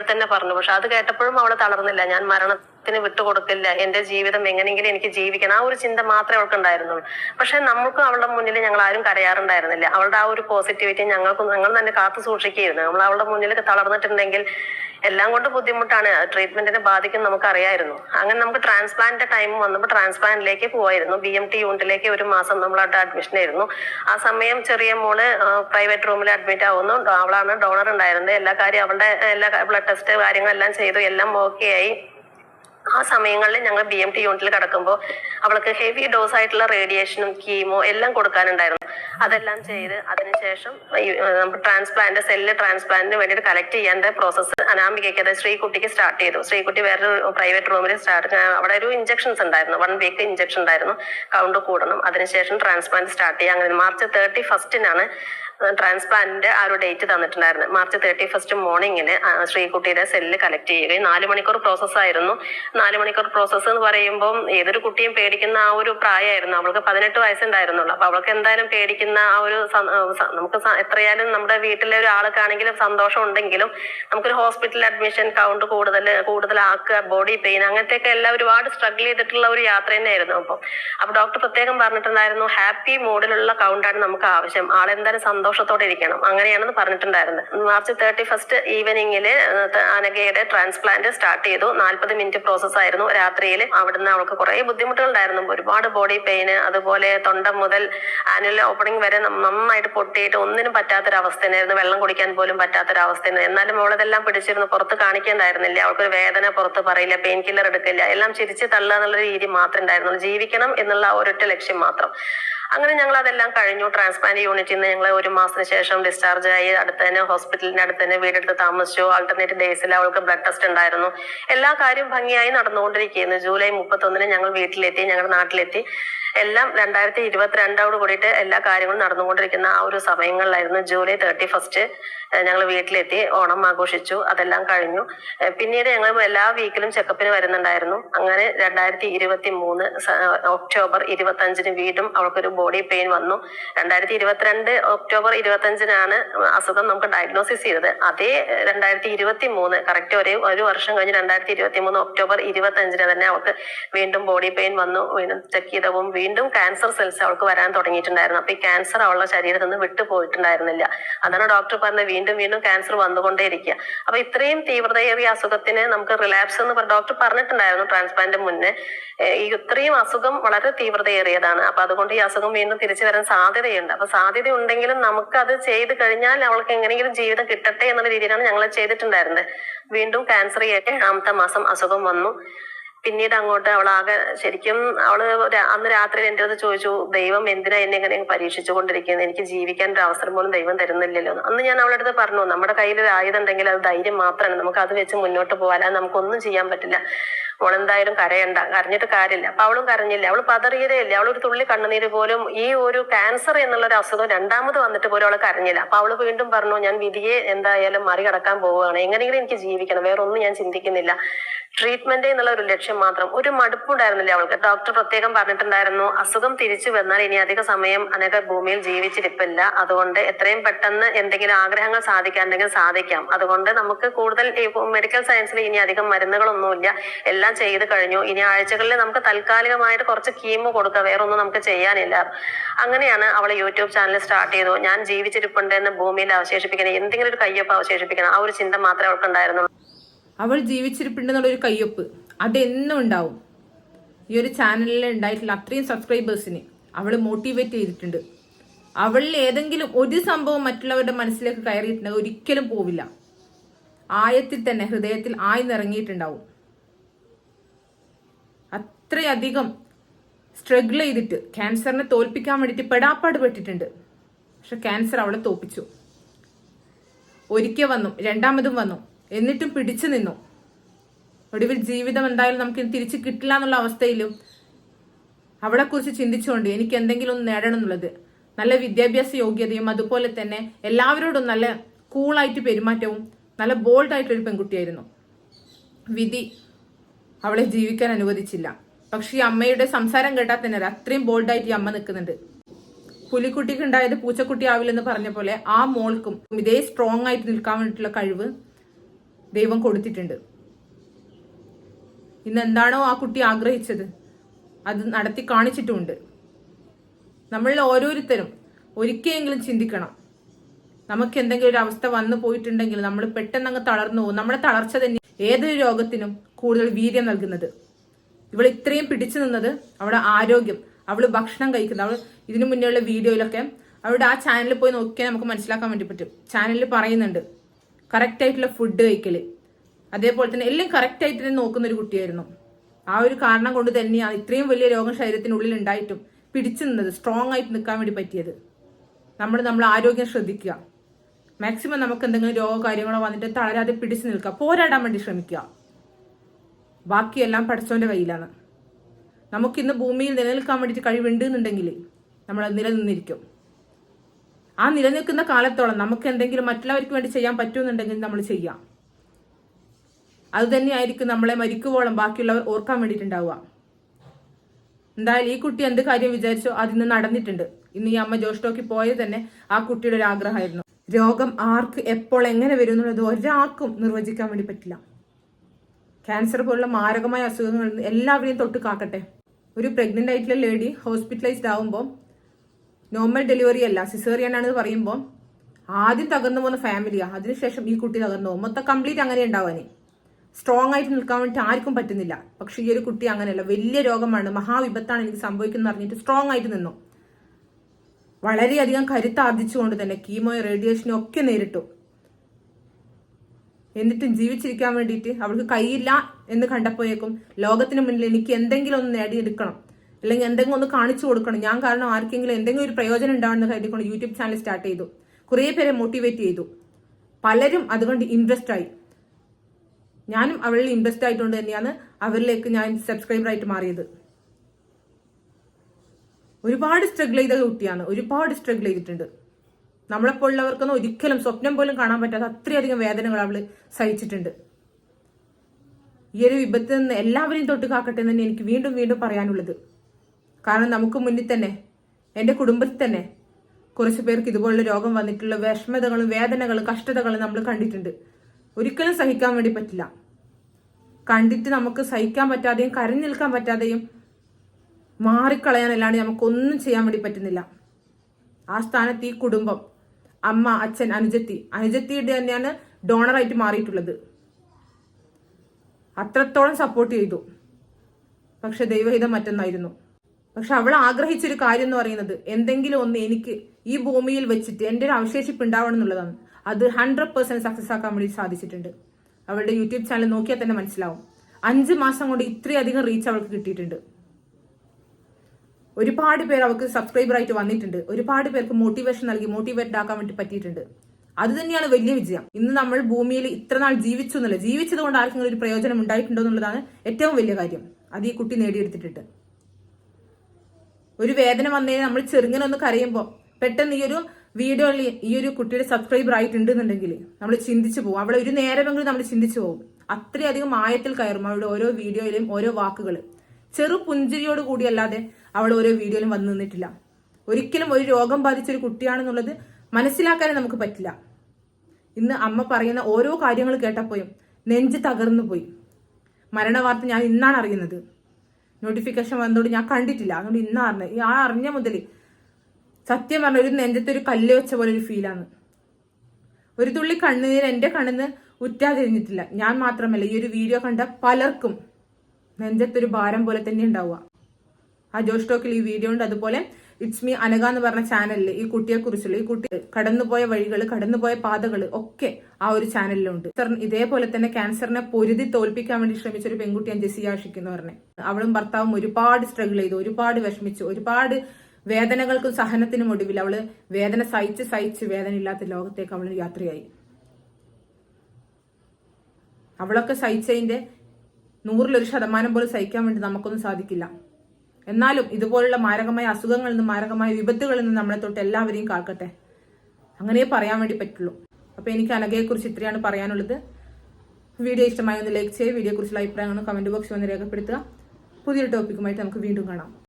തന്നെ പറഞ്ഞു. പക്ഷെ അത് കേട്ടപ്പോഴും അവൾ തളർന്നില്ല. ഞാൻ മരണത്തിന് വിട്ടുകൊടുക്കില്ല എന്റെ ജീവിതം എങ്ങനെയെങ്കിലും എനിക്ക് ജീവിക്കണം. ആ ഒരു ചിന്ത മാത്രമേ അവൾക്ക് ഉണ്ടായിരുന്നുള്ളൂ പക്ഷെ നമുക്കും അവളുടെ മുന്നിൽ ഞങ്ങൾ ആരും കരയാറുണ്ടായിരുന്നില്ല. അവളുടെ ആ ഒരു പോസിറ്റിവിറ്റി ഞങ്ങൾക്ക് ഞങ്ങൾ തന്നെ കാത്തു സൂക്ഷിക്കുകയായിരുന്നു. നമ്മൾ അവളുടെ മുന്നിൽ തളർന്നിട്ടുണ്ടെങ്കിൽ എല്ലാം കൊണ്ട് ബുദ്ധിമുട്ടാണ്. ട്രീറ്റ്മെന്റിനെ ബാധിക്കും നമുക്ക് അറിയായിരുന്നു അങ്ങനെ നമുക്ക് ട്രാൻസ്പ്ലാന്റ് ടൈം വന്നപ്പോൾ ട്രാൻസ്പ്ലാന്റിലേക്ക് പോവായിരുന്നു ബി എം ടി യൂണിറ്റിലേക്ക് ഒരു മാസം നമ്മൾ അവിടെ അഡ്മിഷൻ ആയിരുന്നു. ആ സമയം ചെറിയ മോൾ പ്രൈവറ്റ് റൂമിൽ അഡ്മിറ്റ് ആവുന്നു. അവളാണ് ഡോണർ ഉണ്ടായിരുന്നത്. എല്ലാ കാര്യം അവളുടെ എല്ലാ ബ്ലഡ് ടെസ്റ്റ് കാര്യങ്ങളെല്ലാം ചെയ്തു. എല്ലാം ഓക്കെ ആയി. ആ സമയങ്ങളിൽ ഞങ്ങൾ ബി എം ടി യൂണിറ്റിൽ കിടക്കുമ്പോൾ അവൾക്ക് ഹെവി ഡോസ് ആയിട്ടുള്ള റേഡിയേഷനും കീമോ എല്ലാം കൊടുക്കാനുണ്ടായിരുന്നു. അതെല്ലാം ചെയ്ത് അതിനുശേഷം ട്രാൻസ്പ്ലാന്റ് സെല്ല് ട്രാൻസ്പ്ലാന്റിന് വേണ്ടിയിട്ട് കളക്ട് ചെയ്യേണ്ട പ്രോസസ്സ് അനാമികയ്ക്ക് അതായത് ശ്രീകുട്ടിക്ക് സ്റ്റാർട്ട് ചെയ്തു. ശ്രീകുട്ടി വേറൊരു പ്രൈവറ്റ് റൂമിൽ സ്റ്റാർട്ട് അവിടെ ഒരു ഇഞ്ചക്ഷൻസ് ഉണ്ടായിരുന്നു. വൺ വീക്ക് ഇഞ്ചക്ഷൻ ഉണ്ടായിരുന്നു. കൗണ്ട് കൂടണം. അതിനുശേഷം ട്രാൻസ്പ്ലാന്റ് സ്റ്റാർട്ട് ചെയ്യുക അങ്ങനെ മാർച്ച് തേർട്ടി ഫസ്റ്റിനാണ് ട്രാൻസ്പ്ലാന്റിന്റെ ആ ഒരു ഡേറ്റ് തന്നിട്ടുണ്ടായിരുന്നത്. മാർച്ച് തേർട്ടി ഫസ്റ്റ് മോർണിംഗിന് ശ്രീകുട്ടിയുടെ സെല്ല് കളക്ട് ചെയ്യുകയും നാല് മണിക്കൂർ പ്രോസസ് ആയിരുന്നു. നാല് മണിക്കൂർ പ്രോസസ്സ് എന്ന് പറയുമ്പോൾ ഏതൊരു കുട്ടിയും പേടിക്കുന്ന ആ ഒരു പ്രായമായിരുന്നു. അവൾക്ക് പതിനെട്ട് വയസ്സുണ്ടായിരുന്നുള്ളൂ. അപ്പൊ അവൾക്ക് എന്തായാലും പേടിക്കുന്ന ആ ഒരു നമുക്ക് എത്രയാലും നമ്മുടെ വീട്ടിലെ ഒരാൾക്കാണെങ്കിലും സന്തോഷം ഉണ്ടെങ്കിലും നമുക്കൊരു ഹോസ്പിറ്റൽ അഡ്മിഷൻ കൗണ്ട് കൂടുതൽ കൂടുതലാക്കുക ബോഡി പെയിൻ അങ്ങനത്തെയൊക്കെ എല്ലാം ഒരുപാട് സ്ട്രഗിൾ ചെയ്തിട്ടുള്ള ഒരു യാത്ര തന്നെയായിരുന്നു അപ്പം. അപ്പൊ ഡോക്ടർ പ്രത്യേകം പറഞ്ഞിട്ടുണ്ടായിരുന്നു ഹാപ്പി മൂഡിലുള്ള കൗണ്ടാണ് നമുക്ക് ആവശ്യം. ആളെന്തായാലും സന്തോഷത്തോടെ ഇരിക്കണം. അങ്ങനെയാണെന്ന് പറഞ്ഞിട്ടുണ്ടായിരുന്നത് മാർച്ച് തേർട്ടി ഫസ്റ്റ് ഈവനിങ്ങിൽ അനകയുടെ ട്രാൻസ്പ്ലാന്റ് സ്റ്റാർട്ട് ചെയ്തു. നാൽപ്പത് മിനിറ്റ് പ്രോസസ് ആയിരുന്നു. രാത്രിയിൽ അവിടുന്ന് അവൾക്ക് കുറെ ബുദ്ധിമുട്ടുകളുണ്ടായിരുന്നു. ഒരുപാട് ബോഡി പെയിന് അതുപോലെ തൊണ്ട മുതൽ ആനുവൽ ഓപ്പണിംഗ് വരെ നം- നന്നായിട്ട് പൊട്ടിയിട്ട് ഒന്നിനും പറ്റാത്തൊരവസ്ഥയായിരുന്നു വെള്ളം കുടിക്കാൻ പോലും പറ്റാത്തൊരവസ്ഥയായിരുന്നു എന്നാലും അവളതെല്ലാം പിടിച്ചിരുന്നു പുറത്ത് കാണിക്കണ്ടായിരുന്നില്ല. അവൾക്കൊരു വേദന പുറത്ത് പറയില്ല പെയിൻ കില്ലർ എടുക്കില്ല. എല്ലാം ചിരിച്ച് തള്ളുക എന്നുള്ള രീതി മാത്രം ഉണ്ടായിരുന്നുള്ളൂ. ജീവിക്കണം എന്നുള്ള ഒരൊറ്റ ലക്ഷ്യം മാത്രം. അങ്ങനെ ഞങ്ങൾ അതെല്ലാം കഴിഞ്ഞു. ട്രാൻസ്പ്ലാന്റ് യൂണിറ്റിൽ നിന്ന് ഞങ്ങൾ ഒരു മാസത്തിന് ശേഷം ഡിസ്ചാർജ് ആയി. അടുത്ത് തന്നെ ഹോസ്പിറ്റലിന്റെ അടുത്ത് തന്നെ വീടെടുത്ത് താമസിച്ചു. ആൾട്ടർനേറ്റ് ഡേയ്സിൽ അവൾക്ക് ബ്ലഡ് ടെസ്റ്റ് ഉണ്ടായിരുന്നു. എല്ലാ കാര്യവും ഭംഗിയായി നടന്നുകൊണ്ടിരിക്കുകയായിരുന്നു. ജൂലൈ മുപ്പത്തൊന്നിന് ഞങ്ങൾ വീട്ടിലെത്തി ഞങ്ങളുടെ നാട്ടിലെത്തി. എല്ലാം രണ്ടായിരത്തി ഇരുപത്തിരണ്ടോട് കൂടിയിട്ട് എല്ലാ കാര്യങ്ങളും നടന്നുകൊണ്ടിരിക്കുന്ന ആ ഒരു സമയങ്ങളിലായിരുന്നു ജൂലൈ തേർട്ടി ഫസ്റ്റ് ഞങ്ങൾ വീട്ടിലെത്തി ഓണം ആഘോഷിച്ചു അതെല്ലാം കഴിഞ്ഞു. പിന്നീട് ഞങ്ങൾ എല്ലാ വീക്കിലും ചെക്കപ്പിന് വരുന്നുണ്ടായിരുന്നു. അങ്ങനെ രണ്ടായിരത്തി ഇരുപത്തി മൂന്ന് ഒക്ടോബർ ഇരുപത്തി അഞ്ചിന് വീണ്ടും അവൾക്കൊരു ബോഡി പെയിൻ വന്നു. രണ്ടായിരത്തി ഇരുപത്തിരണ്ട് ഒക്ടോബർ ഇരുപത്തി അഞ്ചിനാണ് അസുഖം നമുക്ക് ഡയഗ്നോസിസ് ചെയ്തത്. അതേ രണ്ടായിരത്തി ഇരുപത്തി മൂന്ന് കറക്റ്റ് ഒരേ ഒരു വർഷം കഴിഞ്ഞ് രണ്ടായിരത്തി ഇരുപത്തി മൂന്ന് ഒക്ടോബർ ഇരുപത്തി അഞ്ചിന് തന്നെ അവൾക്ക് വീണ്ടും ബോഡി പെയിൻ വന്നു. വീണ്ടും ചെക്ക് ചെയ്തപ്പോൾ വീണ്ടും ക്യാൻസർ സെൽസ് അവൾക്ക് വരാൻ തുടങ്ങിയിട്ടുണ്ടായിരുന്നു. അപ്പൊ ഈ ക്യാൻസർ അവളുടെ ശരീരത്തിൽ നിന്ന് വിട്ടു പോയിട്ടുണ്ടായിരുന്നില്ല. അതാണ് ഡോക്ടർ പറഞ്ഞത്. വീണ്ടും വീണ്ടും ക്യാൻസർ വന്നുകൊണ്ടേയിരിക്കുക. അപ്പൊ ഇത്രയും തീവ്രതയേറിയ അസുഖത്തിന് നമുക്ക് റിലാപ്സ് എന്ന് ഡോക്ടർ പറഞ്ഞിട്ടുണ്ടായിരുന്നു ട്രാൻസ്പ്ലാന്റ് മുന്നേ. ഈ ഇത്രയും അസുഖം വളരെ തീവ്രതയേറിയതാണ്. അപ്പൊ അതുകൊണ്ട് ഈ അസുഖം വീണ്ടും തിരിച്ചു വരാൻ സാധ്യതയുണ്ട്. അപ്പൊ സാധ്യത ഉണ്ടെങ്കിലും നമുക്ക് അത് ചെയ്ത് കഴിഞ്ഞാൽ അവൾക്ക് എങ്ങനെയെങ്കിലും ജീവിതം കിട്ടട്ടെ എന്നുള്ള രീതിയിലാണ് ഞങ്ങൾ ചെയ്തിട്ടുണ്ടായിരുന്നത്. വീണ്ടും ക്യാൻസർ ഏഴാമത്തെ മാസം അസുഖം വന്നു. പിന്നീട് അങ്ങോട്ട് അവൾ ആകെ ശരിക്കും അവൾ അന്ന് രാത്രി എന്റെ അടുത്ത് ചോദിച്ചു ദൈവം എന്തിനാ എന്നെ ഇങ്ങനെ പരീക്ഷിച്ചു കൊണ്ടിരിക്കുന്നത് എനിക്ക് ജീവിക്കാൻ ഒരു അവസരം പോലും ദൈവം തരുന്നില്ലല്ലോ അന്ന് ഞാൻ അവളുടെ അടുത്ത് പറഞ്ഞു നമ്മുടെ കയ്യിൽ ഒരു ആയുധം ഉണ്ടെങ്കിൽ അത് ധൈര്യം മാത്രമാണ്. നമുക്ക് അത് വെച്ച് മുന്നോട്ട് പോകാൻ നമുക്കൊന്നും ചെയ്യാൻ പറ്റില്ല. അവളെന്തായാലും കരയണ്ട. കരഞ്ഞിട്ട് കാര്യമില്ല. അപ്പൊ അവളും കരഞ്ഞില്ല. അവൾ പതറിയതേ ഇല്ല അവൾ ഒരു തുള്ളി കണ്ണുനീര് പോലും ഈ ഒരു ക്യാൻസർ എന്നുള്ള ഒരു അസുഖം രണ്ടാമത് വന്നിട്ട് പോലും അവൾ കരഞ്ഞില്ല. അപ്പൊ അവൾ വീണ്ടും പറഞ്ഞു ഞാൻ വിധിയെ എന്തായാലും മറികടക്കാൻ പോവുകയാണ്. എങ്ങനെയെങ്കിലും എനിക്ക് ജീവിക്കണം. വേറെ ഒന്നും ഞാൻ ചിന്തിക്കുന്നില്ല. ട്രീറ്റ്മെന്റ് എന്നുള്ള ഒരു ലക്ഷ്യം മാത്രം. ഒരു മടുപ്പുണ്ടായിരുന്നില്ല അവൾക്ക്. ഡോക്ടർ പ്രത്യേകം പറഞ്ഞിട്ടുണ്ടായിരുന്നു അസുഖം തിരിച്ചു വന്നാൽ ഇനി അധിക സമയം അനക ഭൂമിയിൽ ജീവിച്ചിരിപ്പില്ല. അതുകൊണ്ട് എത്രയും പെട്ടെന്ന് എന്തെങ്കിലും ആഗ്രഹങ്ങൾ സാധിക്കാണ്ടെങ്കിൽ സാധിക്കാം. അതുകൊണ്ട് നമുക്ക് കൂടുതൽ മെഡിക്കൽ സയൻസിൽ ഇനി അധികം മരുന്നുകളൊന്നുമില്ല. എല്ലാം ചെയ്ത് കഴിഞ്ഞു. ഇനി ആഴ്ചകളിൽ നമുക്ക് താൽക്കാലികമായിട്ട് കുറച്ച് കീമോ കൊടുക്കുക വേറെ ഒന്നും നമുക്ക് ചെയ്യാനില്ല. അങ്ങനെയാണ് അവൾ യൂട്യൂബ് ചാനൽ സ്റ്റാർട്ട് ചെയ്തു. ഞാൻ ജീവിച്ചിരിപ്പുണ്ട് എന്ന് ഭൂമിയിൽ അവശേഷിപ്പിക്കണം. എന്തെങ്കിലും ഒരു കയ്യൊപ്പ് അവശേഷിപ്പിക്കണം. ആ ഒരു ചിന്ത മാത്രമേ അവൾക്ക് ഉണ്ടായിരുന്നുള്ളൂ അവൾ ജീവിച്ചിരിപ്പുണ്ടെന്നുള്ള ഒരു കയ്യൊപ്പ്. അതെന്നും ഉണ്ടാവും ഈ ഒരു ചാനലിൽ ഉണ്ടായിട്ടുള്ള അത്രയും സബ്സ്ക്രൈബേഴ്സിന് അവൾ മോട്ടിവേറ്റ് ചെയ്തിട്ടുണ്ട്. അവളിൽ ഏതെങ്കിലും ഒരു സംഭവം മറ്റുള്ളവരുടെ മനസ്സിലേക്ക് കയറിയിട്ടുണ്ടെങ്കിൽ ഒരിക്കലും പോവില്ല. ആയത്തിൽ തന്നെ ഹൃദയത്തിൽ ആയി നിറങ്ങിയിട്ടുണ്ടാവും അത്രയധികം സ്ട്രഗിൾ ചെയ്തിട്ട് ക്യാൻസറിനെ തോൽപ്പിക്കാൻ വേണ്ടിയിട്ട് പെടാപ്പാട് പെട്ടിട്ടുണ്ട് പക്ഷെ ക്യാൻസർ അവളെ തോൽപ്പിച്ചു. ഒരിക്കൽ വന്നു രണ്ടാമതും വന്നു. എന്നിട്ടും പിടിച്ചു നിന്നു. ഒടുവിൽ ജീവിതം എന്തായാലും നമുക്ക് തിരിച്ച് കിട്ടില്ല എന്നുള്ള അവസ്ഥയിലും അവളെ കുറിച്ച് ചിന്തിച്ചുകൊണ്ട് എനിക്ക് എന്തെങ്കിലും ഒന്ന് നേടണം എന്നുള്ളത്. നല്ല വിദ്യാഭ്യാസ യോഗ്യതയും അതുപോലെ തന്നെ എല്ലാവരോടും നല്ല കൂളായിട്ട് പെരുമാറ്റവും നല്ല ബോൾഡായിട്ടൊരു പെൺകുട്ടിയായിരുന്നു. വിധി അവളെ ജീവിക്കാൻ അനുവദിച്ചില്ല. പക്ഷെ ഈ അമ്മയുടെ സംസാരം കേട്ടാൽ തന്നെ അത്രയും ബോൾഡായിട്ട് ഈ അമ്മ നിൽക്കുന്നുണ്ട്. പുലിക്കുട്ടിക്ക് ഉണ്ടായത് പൂച്ചക്കുട്ടി ആവില്ലെന്ന് പറഞ്ഞ പോലെ ആ മോൾക്കും ഇതേ സ്ട്രോങ് ആയിട്ട് നിൽക്കാൻ വേണ്ടിയിട്ടുള്ള കഴിവ് ദൈവം കൊടുത്തിട്ടുണ്ട്. ഇന്ന് എന്താണോ ആ കുട്ടി ആഗ്രഹിച്ചത്? അത് നടത്തി കാണിച്ചിട്ടുമുണ്ട്. നമ്മളിൽ ഓരോരുത്തരും ഒരിക്കലെങ്കിലും ചിന്തിക്കണം. നമുക്ക് എന്തെങ്കിലും ഒരു അവസ്ഥ വന്നു പോയിട്ടുണ്ടെങ്കിൽ നമ്മൾ പെട്ടെന്ന് അങ്ങ് തളർന്നു പോകും. നമ്മുടെ തളർച്ച തന്നെ ഏതൊരു രോഗത്തിനും കൂടുതൽ വീര്യം നൽകുന്നത്. ഇവൾ ഇത്രയും പിടിച്ചു നിന്നത് അവളുടെ ആരോഗ്യം അവൾ ഭക്ഷണം കഴിക്കുന്നത് അവൾ ഇതിനു മുന്നേയുള്ള വീഡിയോയിലൊക്കെ അവളുടെ ആ ചാനലിൽ പോയി നോക്കിയാൽ നമുക്ക് മനസ്സിലാക്കാൻ വേണ്ടി പറ്റും. ചാനലിൽ പറയുന്നുണ്ട് കറക്റ്റ് ആയിട്ടുള്ള ഫുഡ് കഴിക്കൽ അതേപോലെ തന്നെ എല്ലാം കറക്റ്റ് ആയിട്ട് തന്നെ നോക്കുന്ന ഒരു കുട്ടിയായിരുന്നു. ആ ഒരു കാരണം കൊണ്ട് തന്നെയാണ് ഇത്രയും വലിയ രോഗം ശരീരത്തിനുള്ളിൽ ഉണ്ടായിട്ടും പിടിച്ചു നിന്നത് സ്ട്രോങ് ആയിട്ട് നിൽക്കാൻ വേണ്ടി പറ്റിയത്. നമ്മൾ നമ്മൾ ആരോഗ്യം ശ്രദ്ധിക്കുക. മാക്സിമം നമുക്ക് എന്തെങ്കിലും രോഗ കാര്യങ്ങളോ വന്നിട്ട് തളരാതെ പിടിച്ചു നിൽക്കുക പോരാടാൻ വേണ്ടി ശ്രമിക്കുക. ബാക്കിയെല്ലാം പഠിച്ചവന്റെ കയ്യിലാണ്. നമുക്കിന്ന് ഭൂമിയിൽ നിലനിൽക്കാൻ വേണ്ടിയിട്ട് കഴിവുണ്ട് എന്നുണ്ടെങ്കിൽ നമ്മൾ നിലനിന്നിരിക്കും. ആ നിലനിൽക്കുന്ന കാലത്തോളം നമുക്ക് എന്തെങ്കിലും മറ്റുള്ളവർക്ക് വേണ്ടി ചെയ്യാൻ പറ്റുമെന്നുണ്ടെങ്കിൽ നമ്മൾ ചെയ്യാം. അത് തന്നെയായിരിക്കും നമ്മളെ മരിക്കുവോളം ബാക്കിയുള്ളവർ ഓർക്കാൻ വേണ്ടിയിട്ടുണ്ടാവുക. എന്തായാലും ഈ കുട്ടി എന്ത് കാര്യം വിചാരിച്ചോ അതിന്ന് നടന്നിട്ടുണ്ട്. ഇന്ന് ഈ അമ്മ ജോസ്റ്റോക്ക് പോയത് തന്നെ ആ കുട്ടിയുടെ ഒരു ആഗ്രഹമായിരുന്നു. രോഗം ആർക്ക് എപ്പോൾ എങ്ങനെ വരും എന്നുള്ളത് ഒരാൾക്കും നിർവചിക്കാൻ വേണ്ടി പറ്റില്ല. ക്യാൻസർ പോലുള്ള മാരകമായ അസുഖങ്ങളിൽ നിന്ന് എല്ലാവരെയും തൊട്ട് കാക്കട്ടെ. ഒരു പ്രഗ്നന്റ് ആയിട്ടുള്ള ലേഡി ഹോസ്പിറ്റലൈസ്ഡ് ആവുമ്പോൾ നോർമൽ ഡെലിവറി അല്ല. സിസേറിയൻ ആണെന്ന് പറയുമ്പോൾ ആദ്യം തകർന്നു പോകുന്ന ഫാമിലിയാണ് അതിനുശേഷം ഈ കുട്ടി തകർന്നു പോകും. മൊത്തം കംപ്ലീറ്റ് അങ്ങനെ ഉണ്ടാവാനേ. സ്ട്രോങ് ആയിട്ട് നിൽക്കാൻ വേണ്ടി ആർക്കും പറ്റുന്നില്ല. പക്ഷെ ഈ ഒരു കുട്ടി അങ്ങനെയല്ല. വലിയ രോഗമാണ്. മഹാവിപത്താണ് എനിക്ക് സംഭവിക്കുന്നത് അറിഞ്ഞിട്ട് സ്ട്രോങ് ആയിട്ട് നിന്നു. വളരെയധികം കരുത്താർജിച്ചുകൊണ്ട് തന്നെ കീമോയും റേഡിയേഷനും ഒക്കെ നേരിട്ടു. എന്നിട്ടും ജീവിച്ചിരിക്കാൻ വേണ്ടിയിട്ട് അവൾക്ക് കൈയില്ല എന്ന് കണ്ടപ്പോഴേക്കും ലോകത്തിന് മുന്നിൽ എനിക്ക് എന്തെങ്കിലും ഒന്ന് നേടിയെടുക്കണം. അല്ലെങ്കിൽ എന്തെങ്കിലും ഒന്ന് കാണിച്ചു കൊടുക്കണം. ഞാൻ കാരണം ആർക്കെങ്കിലും എന്തെങ്കിലും ഒരു പ്രയോജനം ഉണ്ടാവുമെന്ന് കരുതിക്കൊണ്ട് യൂട്യൂബ് ചാനൽ സ്റ്റാർട്ട് ചെയ്തു. കുറേ പേരെ മോട്ടിവേറ്റ് ചെയ്തു. പലരും അതുകൊണ്ട് ഇൻട്രസ്റ്റ് ആയി. ഞാനും അവരിൽ ഇൻട്രസ്റ്റ് ആയിട്ടുണ്ട് തന്നെയാണ് അവരിലേക്ക് ഞാൻ സബ്സ്ക്രൈബർ ആയിട്ട് മാറിയത്. ഒരുപാട് സ്ട്രഗിൾ ചെയ്ത കുട്ടിയാണ്. ഒരുപാട് സ്ട്രഗിൾ ചെയ്തിട്ടുണ്ട്. നമ്മളെപ്പോലുള്ളവർക്കൊന്നും ഒരിക്കലും സ്വപ്നം പോലും കാണാൻ പറ്റാത്ത അത്രയധികം വേദനകൾ അവൾ സഹിച്ചിട്ടുണ്ട്. ഈ ഒരു വിപത്തിൽ നിന്ന് എല്ലാവരെയും തൊട്ട് കാക്കട്ടെ എന്ന് തന്നെ എനിക്ക് വീണ്ടും വീണ്ടും പറയാനുള്ളത്. കാരണം നമുക്ക് മുന്നിൽ തന്നെ എന്റെ കുടുംബത്തിൽ തന്നെ കുറച്ച് പേർക്ക് ഇതുപോലുള്ള രോഗം വന്നിട്ടുള്ള വിഷമതകളും വേദനകളും കഷ്ടതകളും നമ്മൾ കണ്ടിട്ടുണ്ട്. ഒരിക്കലും സഹിക്കാൻ വേണ്ടി പറ്റില്ല. കണ്ടിട്ട് നമുക്ക് സഹിക്കാൻ പറ്റാതെയും കരഞ്ഞു നിൽക്കാൻ പറ്റാതെയും മാറിക്കളയാനല്ലാണ്ട് നമുക്കൊന്നും ചെയ്യാൻ വേണ്ടി പറ്റുന്നില്ല. ആ സ്ഥാനത്ത് ഈ കുടുംബം അമ്മ അച്ഛൻ അനുജത്തി അനുജത്തിയുടെ തന്നെയാണ് ഡോണറായിട്ട് മാറിയിട്ടുള്ളത്. അത്രത്തോളം സപ്പോർട്ട് ചെയ്തു. പക്ഷെ ദൈവഹിതം മറ്റൊന്നായിരുന്നു. പക്ഷെ അവൾ ആഗ്രഹിച്ചൊരു കാര്യം എന്ന് പറയുന്നത് എന്തെങ്കിലും ഒന്ന് എനിക്ക് ഈ ഭൂമിയിൽ വെച്ചിട്ട് എന്റെ ഒരു അവശേഷിപ്പ് ഉണ്ടാവണം എന്നുള്ളതാണ്. അത് ഹൺഡ്രഡ് പെർസെന്റ് സക്സസ് ആക്കാൻ വേണ്ടി സാധിച്ചിട്ടുണ്ട്. അവളുടെ യൂട്യൂബ് ചാനൽ നോക്കിയാൽ തന്നെ മനസ്സിലാവും. അഞ്ച് മാസം കൊണ്ട് ഇത്രയധികം റീച്ച് അവൾക്ക് കിട്ടിയിട്ടുണ്ട്. ഒരുപാട് പേർ അവൾക്ക് സബ്സ്ക്രൈബർ ആയിട്ട് വന്നിട്ടുണ്ട്. ഒരുപാട് പേർക്ക് മോട്ടിവേഷൻ നൽകി മോട്ടിവേറ്റഡ് ആക്കാൻ വേണ്ടി പറ്റിയിട്ടുണ്ട്. അത് തന്നെയാണ് വലിയ വിജയം. ഇന്ന് നമ്മൾ ഭൂമിയിൽ ഇത്ര നാൾ ജീവിച്ചു ജീവിച്ചത് കൊണ്ട് ആർക്കെങ്കിലും ഒരു പ്രയോജനം ഉണ്ടായിട്ടുണ്ടോ എന്നുള്ളതാണ് ഏറ്റവും വലിയ കാര്യം. അത് ഈ കുട്ടി നേടിയെടുത്തിട്ടുണ്ട്. ഒരു വേദന വന്നതിന് നമ്മൾ ചെറുങ്ങനെ ഒന്ന് കരയുമ്പോൾ പെട്ടെന്ന് ഈ ഒരു വീഡിയോയിൽ ഈ ഒരു കുട്ടിയുടെ സബ്സ്ക്രൈബർ ആയിട്ടുണ്ട് എന്നുണ്ടെങ്കിൽ നമ്മൾ ചിന്തിച്ചു പോകും അവളെ ഒരു നേരമെങ്കിലും നമ്മൾ ചിന്തിച്ചു പോകും അത്രയധികം ആയത്തിൽ കയറും അവളുടെ ഓരോ വീഡിയോയിലും ഓരോ വാക്കുകൾ ചെറു പുഞ്ചിരിയോട് കൂടിയല്ലാതെ അവൾ ഓരോ വീഡിയോയിലും വന്നു നിന്നിട്ടില്ല. ഒരിക്കലും ഒരു രോഗം ബാധിച്ച ഒരു കുട്ടിയാണെന്നുള്ളത് മനസ്സിലാക്കാനേ നമുക്ക് പറ്റില്ല. ഇന്ന് അമ്മ പറയുന്ന ഓരോ കാര്യങ്ങൾ കേട്ടപ്പോഴും നെഞ്ച് തകർന്നു പോയി. മരണവാർത്ത ഞാൻ ഇന്നാണ് അറിയുന്നത്. നോട്ടിഫിക്കേഷൻ വന്നതുകൊണ്ട് ഞാൻ കണ്ടിട്ടില്ല. അതുകൊണ്ട് ഇന്ന് അറിഞ്ഞത് ആ അറിഞ്ഞ മുതൽ സത്യം പറഞ്ഞ ഒരു നെഞ്ചത്തെ ഒരു കല്ല് വെച്ച പോലെ ഒരു ഫീലാണ് ഒരു തുള്ളി കണ്ണുനീര് എന്റെ കണ്ണിന്ന് ഉറ്റാതിരിഞ്ഞിട്ടില്ല. ഞാൻ മാത്രമല്ല ഈ ഒരു വീഡിയോ കണ്ട പലർക്കും നെഞ്ചത്തൊരു ഭാരം പോലെ തന്നെ ഉണ്ടാവുക. ആ ടോക്കിൽ ഈ വീഡിയോ ഉണ്ട്. അതുപോലെ ഇറ്റ്സ് മീ അനക എന്ന് പറഞ്ഞ ചാനലിൽ ഈ കുട്ടിയെ കുറിച്ചുള്ള ഈ കുട്ടി കടന്നുപോയ വഴികൾ കടന്നുപോയ പാതകൾ ഒക്കെ ആ ഒരു ചാനലിലുണ്ട് ഇതേപോലെ തന്നെ ക്യാൻസറിനെ പൊരുതി തോൽപ്പിക്കാൻ വേണ്ടി ശ്രമിച്ച ഒരു പെൺകുട്ടിയാണ് ജെസിയ ആഷിക്ക് എന്ന് പറഞ്ഞത് അവളും ഭർത്താവും ഒരുപാട് സ്ട്രഗിൾ ചെയ്തു ഒരുപാട് വിഷമിച്ചു ഒരുപാട് വേദനകൾക്കും സഹനത്തിനും ഒടുവിൽ അവൾ വേദന സഹിച്ച് സഹിച്ച് വേദന ഇല്ലാത്ത ലോകത്തേക്ക് അവൾ യാത്രയായി. അവളൊക്കെ സഹിച്ചതിന്റെ നൂറിലൊരു ശതമാനം പോലും സഹിക്കാൻ വേണ്ടി നമുക്കൊന്നും സാധിക്കില്ല. എന്നാലും ഇതുപോലുള്ള മാരകമായ അസുഖങ്ങളിൽ നിന്നും മാരകമായ വിപത്തുകളിൽ നിന്നും നമ്മളെ തൊട്ട് എല്ലാവരെയും കാക്കട്ടെ. അങ്ങനെ പറയാൻ വേണ്ടി പറ്റുള്ളൂ. അപ്പോൾ എനിക്ക് അനഘയെക്കുറിച്ച് ഇത്രയാണ് പറയാനുള്ളത്. വീഡിയോ ഇഷ്ടമായി ഒന്ന് ലൈക്ക് ചെയ്യുക വീഡിയോയെക്കുറിച്ചുള്ള അഭിപ്രായങ്ങളും കമന്റ് ബോക്സിൽ വന്ന് രേഖപ്പെടുത്തുക. പുതിയൊരു ടോപ്പിക്കുമായിട്ട് നമുക്ക് വീണ്ടും കാണാം.